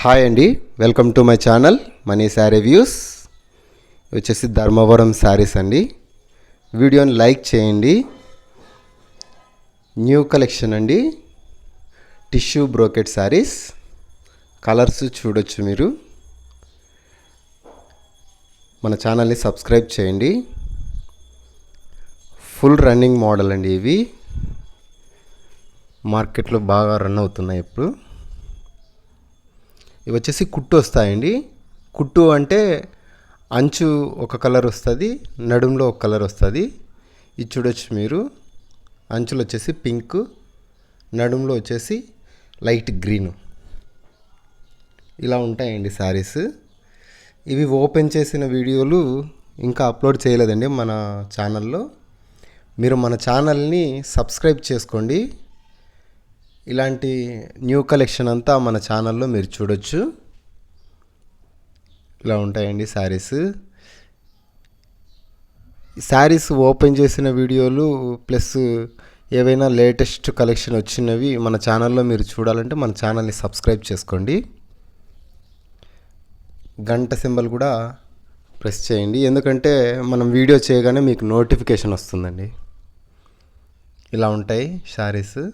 Hi అండి welcome to my channel money saree views వచ్చేసి ధర్మవరం శారీస్ అండి. వీడియోని లైక్ చేయండి. న్యూ కలెక్షన్ అండి. టిష్యూ బ్రోకెట్ శారీస్ కలర్స్ చూడొచ్చు మీరు. మన ఛానల్ని సబ్స్క్రైబ్ చేయండి. ఫుల్ రన్నింగ్ మోడల్ అండి ఇవి. మార్కెట్లో బాగా రన్ అవుతున్నాయి ఇప్పుడు. ఇవి వచ్చేసి కుట్టు వస్తాయండి. కుట్టు అంటే అంచు ఒక కలర్ వస్తుంది నడుములో ఒక కలర్ వస్తుంది. ఇది చూడొచ్చు మీరు. అంచులు వచ్చేసి పింక్ నడుములో వచ్చేసి లైట్ గ్రీన్. ఇలా ఉంటాయండి శారీస్ ఇవి ఓపెన్ చేసిన వీడియోలు ఇంకా అప్లోడ్ చేయలేదండి మన ఛానల్లో. మీరు మన ఛానల్ని సబ్స్క్రైబ్ చేసుకోండి. ఇలాంటి న్యూ కలెక్షన్ అంతా మన ఛానల్లో మీరు చూడొచ్చు. ఇలా ఉంటాయండి శారీస్. శారీస్ ఓపెన్ చేసిన వీడియోలు ప్లస్ ఏవైనా లేటెస్ట్ కలెక్షన్ వచ్చినవి మన ఛానల్లో మీరు చూడాలంటే మన ఛానల్ని సబ్స్క్రైబ్ చేసుకోండి. గంట సింబల్ కూడా ప్రెస్ చేయండి. ఎందుకంటే మనం వీడియో చేయగానే మీకు నోటిఫికేషన్ వస్తుందండి. ఇలా ఉంటాయి శారీస్.